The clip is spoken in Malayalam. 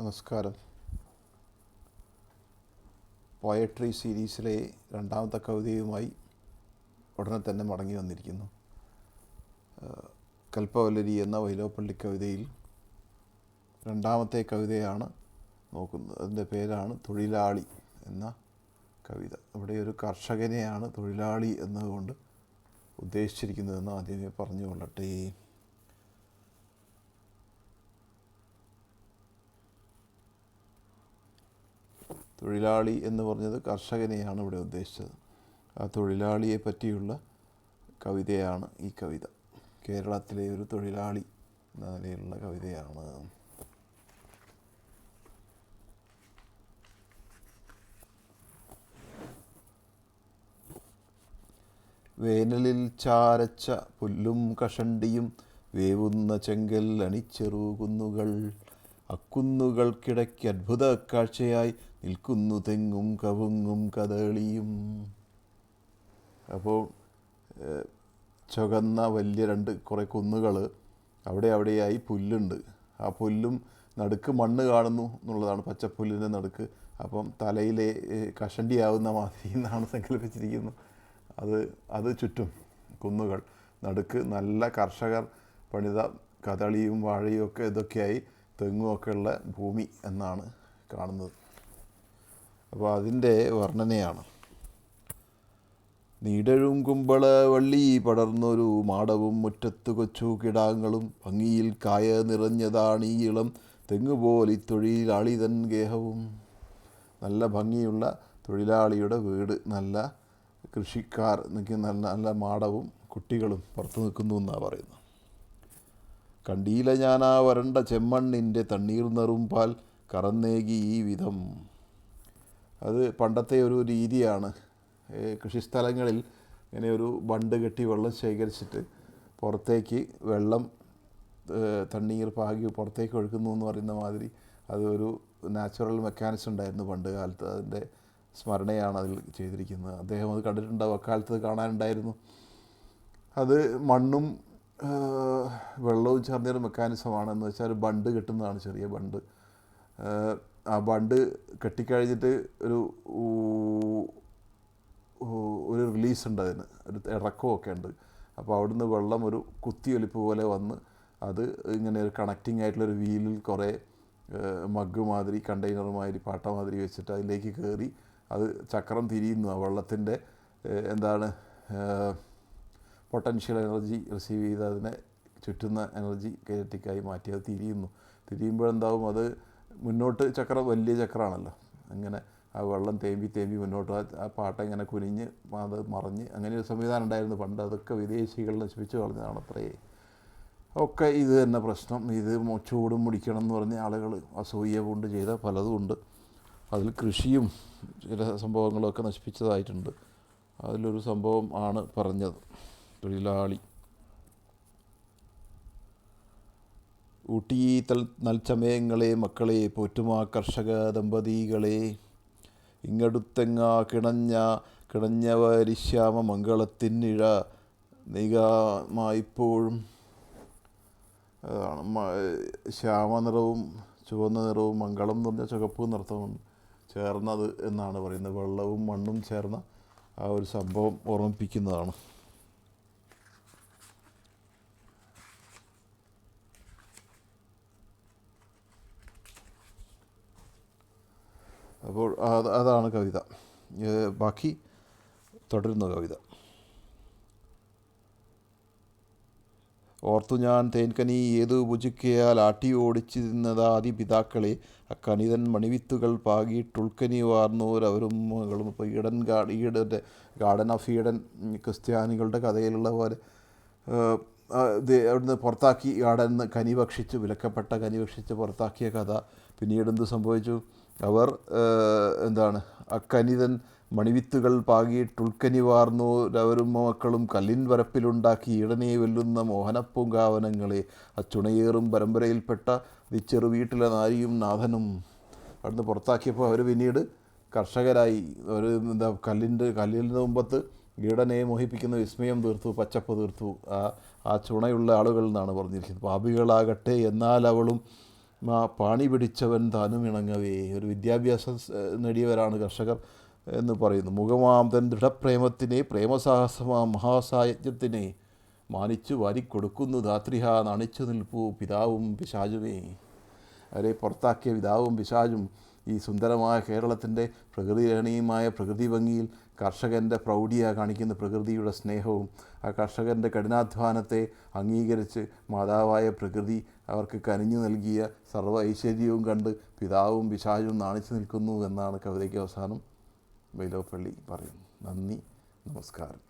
നമസ്കാരം. പോയട്രി സീരീസിലെ രണ്ടാമത്തെ കവിതയുമായി ഉടനെ തന്നെ മടങ്ങി വന്നിരിക്കുന്നു. കൽപ്പവല്ലരി എന്ന വൈലോപ്പള്ളി കവിതയിൽ രണ്ടാമത്തെ കവിതയാണ് നോക്കുന്നത്. അതിന്റെ പേരാണ് തൊഴിലാളി എന്ന കവിത. ഇവിടെ ഒരു കർഷകനെയാണ് തൊഴിലാളി എന്നതുകൊണ്ട് ഉദ്ദേശിച്ചിരിക്കുന്നതെന്ന് ആദ്യമേ പറഞ്ഞു കൊള്ളട്ടെ തൊഴിലാളി എന്ന് പറഞ്ഞത് കർഷകനെയാണ് ഇവിടെ ഉദ്ദേശിച്ചത്. ആ തൊഴിലാളിയെ പറ്റിയുള്ള കവിതയാണ് ഈ കവിത. കേരളത്തിലെ ഒരു തൊഴിലാളി എന്ന നിലയിലുള്ള കവിതയാണ്. വേനലിൽ ചാരച്ച പുല്ലും കഷണ്ടിയും വേവുന്ന ചെങ്കൽ അണിച്ചെറുകുന്നുകൾ. അക്കുന്നുകൾക്കിടയ്ക്ക് അത്ഭുത കാഴ്ചയായി നിൽക്കുന്നു തെങ്ങും കവുങ്ങും കഥകളിയും അപ്പോൾ ചുകന്ന വലിയ രണ്ട് കുറേ കുന്നുകൾ അവിടെ അവിടെയായി പുല്ലുണ്ട്. ആ പുല്ലും നടുക്ക് മണ്ണ് കാണുന്നു എന്നുള്ളതാണ് പച്ചപ്പുല്ലിന്റെ നടുക്ക്. അപ്പം തലയിലെ കഷണ്ടിയാവുന്ന മാതിരി എന്നാണ് സങ്കല്പിച്ചിരിക്കുന്നു. അത് അത് ചുറ്റും കുന്നുകൾ. നടുക്ക് നല്ല കർഷകർ പണിത കദളിയും വാഴയും ഒക്കെ ഇതൊക്കെയായി തെങ്ങും ഒക്കെ ഉള്ള ഭൂമി എന്നാണ് കാണുന്നത്. അപ്പോൾ അതിന്റെ വർണനയാണ്. നീടഴും കുമ്പള വള്ളി പടർന്നൊരു മാടവും മുറ്റത്ത് കൊച്ചു കിടാങ്ങളും ഭംഗിയിൽ കായ നിറഞ്ഞതാണ് ഈ ഇളം തെങ്ങുപോലി തൊഴിലാളി തൻ ഗേഹവും. നല്ല ഭംഗിയുള്ള തൊഴിലാളിയുടെ വീട് നല്ല കൃഷിക്കാർ നിൽക്കുന്ന നല്ല നല്ല മാടവും കുട്ടികളും പുറത്ത് നിൽക്കുന്നു എന്നാണ് പറയുന്നത്. കണ്ടീല ഞാനാ വരണ്ട ചെമ്മണ്ണിന്റെ തണ്ണീർ നെറുമ്പാൽ കറന്നേകി ഈ വിധം. അത് പണ്ടത്തെ ഒരു രീതിയാണ്. കൃഷിസ്ഥലങ്ങളിൽ ഇങ്ങനെ ഒരു ബണ്ട് കെട്ടി വെള്ളം ശേഖരിച്ചിട്ട് പുറത്തേക്ക് വെള്ളം തണ്ണീർ പാകി പുറത്തേക്ക് ഒഴുക്കുന്നു എന്ന് പറയുന്ന മാതിരി അത് ഒരു നാച്ചുറൽ മെക്കാനിസം ഉണ്ടായിരുന്നു പണ്ട് കാലത്ത്. അതിന്റെ സ്മരണയാണ് അതിൽ ചെയ്തിരിക്കുന്നത്. അദ്ദേഹം അത് കണ്ടിട്ടുണ്ടാവും അക്കാലത്ത് കാണാനുണ്ടായിരുന്നു. അത് മണ്ണും വെള്ളവും ചേർന്നൊരു മെക്കാനിസമാണ് എന്ന് വെച്ചാൽ ഒരു ബണ്ട് കെട്ടുന്നതാണ് ചെറിയ ബണ്ട്. ആ, ബണ്ട് കെട്ടിക്കഴിഞ്ഞിട്ട് ഒരു ഒരു റിലീസ് ഉണ്ട് അതിന്. ഒരു ഇറക്കമൊക്കെ ഉണ്ട്. അപ്പോൾ അവിടുന്ന് വെള്ളം ഒരു കുത്തിയൊലിപ്പ് പോലെ വന്ന് അത് ഇങ്ങനെ ഒരു കണക്റ്റിംഗ് ആയിട്ടുള്ളൊരു വീലിൽ കുറേ മഗ് മാതിരി കണ്ടെയ്നർ മാതിരി പാട്ട മാതിരി വെച്ചിട്ട് അതിലേക്ക് കയറി അത് ചക്രം തിരിയുന്നു. ആ വെള്ളത്തിന്റെ എന്താണ് പൊട്ടൻഷ്യൽ എനർജി റിസീവ് ചെയ്ത് അതിനെ ചുറ്റുന്ന എനർജി കൈനറ്റിക്കായി മാറ്റി അത് തിരിയുന്നു. തിരിയുമ്പോഴെന്താവും? അത് മുന്നോട്ട് ചക്രം വലിയ ചക്രമാണല്ലോ. അങ്ങനെ ആ വെള്ളം തേമ്പി തേമ്പി മുന്നോട്ട് ആ- പാട്ട ഇങ്ങനെ കുനിഞ്ഞ് അത് മറിഞ്ഞ് അങ്ങനെ ഒരു സംവിധാനം ഉണ്ടായിരുന്നു. പണ്ട് അതൊക്കെ വിദേശികൾ നശിപ്പിച്ച് കളഞ്ഞതാണ് അത്രേ. ഒക്കെ ഇത് തന്നെ പ്രശ്നം. ഇത് ചൂടും മുടിക്കണം എന്ന് പറഞ്ഞ ആളുകൾ അസൂയ കൊണ്ട് ചെയ്ത പലതും ഉണ്ട്. അതിൽ കൃഷിയും ചില സംഭവങ്ങളൊക്കെ നശിപ്പിച്ചതായിട്ടുണ്ട്. അതിലൊരു സംഭവം ആണ് പറഞ്ഞത്. തൊഴിലാളി. ഊട്ടി തൽ നൽച്ചമയങ്ങളെ മക്കളെ പോറ്റുമാ കർഷക ദമ്പതികളെ. ഇങ്ങടുത്തെങ്ങ കിണഞ്ഞ കിണഞ്ഞവരിശ്യാമ മംഗളത്തിന്നിഴ നിഗമായിപ്പോഴും. അതാണ് മ- ശ്യാമനിറവും ചുവന്ന നിറവും മംഗളം എന്ന് പറഞ്ഞാൽ ചുവപ്പ് നിർത്തവും ചേർന്നത് എന്നാണ് പറയുന്നത്. വെള്ളവും മണ്ണും ചേർന്ന ആ ഒരു സംഭവം ഓർമ്മിപ്പിക്കുന്നതാണ്. അപ്പോൾ അത് അതാണ് കവിത. ബാക്കി തുടരുന്ന കവിത. ഓർത്തു ഞാൻ തേൻകനി ഏതു ഭുജിക്കയാൽ ആട്ടി ഓടിച്ചു തിന്നതാദി പിതാക്കളെ. അക്കണിതൻ മണിവിത്തുകൾ പാകിയിട്ടുൾക്കനി വാർന്നോരവരും മകളും ഇപ്പോൾ ഈഡൻ ഗാഡ് ഈഡന്റെ ഗാർഡൻ ഓഫ് ഈഡൻ ക്രിസ്ത്യാനികളുടെ കഥയിലുള്ള പോലെ അവിടുന്ന് പുറത്താക്കി ഗാർഡൻ കനി ഭക്ഷിച്ച് വിലക്കപ്പെട്ട കനി ഭക്ഷിച്ച് പുറത്താക്കിയ കഥ. പിന്നീട് എന്ത് സംഭവിച്ചു? അവർ എന്താണ് അക്കനിതൻ മണിവിത്തുകൾ പാകിയിട്ടുൾക്കനി വാർന്നോരവരും മക്കളും കല്ലിൻ വരപ്പിലുണ്ടാക്കി ഈടനെ വെല്ലുന്ന മോഹനപ്പൂങ്കാവനങ്ങളെ അച്ചുണയേറും പരമ്പരയിൽപ്പെട്ട ചെറു വീട്ടിലെ നാരിയും നാഥനും അവിടുന്ന് പുറത്താക്കിയപ്പോൾ അവർ പിന്നീട് കർഷകരായി. അവർ എന്താ കല്ലിന്റെ കല്ലിന്റെ മുമ്പത്ത് ഈടനെ മോഹിപ്പിക്കുന്ന വിസ്മയം തീർത്തു പച്ചപ്പ് തീർത്തു. ആ ആ ചുണയുള്ള ആളുകൾ എന്നാണ് പറഞ്ഞിരിക്കുന്നത്. പാപികളാകട്ടെ എന്നാൽ അവളും പാണി പിടിച്ചവൻ താനും ഇണങ്ങവേ. ഒരു വിദ്യാഭ്യാസം നേടിയവരാണ് കർഷകർ എന്ന് പറയുന്നു. മുഖമാം തൻ ദൃഢപ്രേമത്തിനെ പ്രേമസാഹസമാം മഹാസായജ്ഞത്തിനെ മാനിച്ചു വാരിക്കൊടുക്കുന്നു ധാത്രിഹ നണിച്ചു നിൽപ്പൂ പിതാവും പിശാചുമേ. അവരെ പുറത്താക്കിയ പിതാവും പിശാചും ഈ സുന്ദരമായ കേരളത്തിന്റെ പ്രകൃതിരമണീയമായ പ്രകൃതി ഭംഗിയിൽ കർഷകന്റെ പ്രൗഢിയാണ് കാണിക്കുന്ന പ്രകൃതിയുടെ സ്നേഹവും ആ കർഷകന്റെ കഠിനാധ്വാനത്തെ അംഗീകരിച്ച് മാതാവായ പ്രകൃതി അവർക്ക് കനിഞ്ഞു നൽകിയ സർവ ഐശ്വര്യവും കണ്ട് പിതാവും പിശാചും നാണിച്ചു നിൽക്കുന്നു എന്നാണ് കവിതയ്ക്ക് അവസാനം. വൈലോപ്പള്ളി പറയുന്നു. നന്ദി നമസ്കാരം.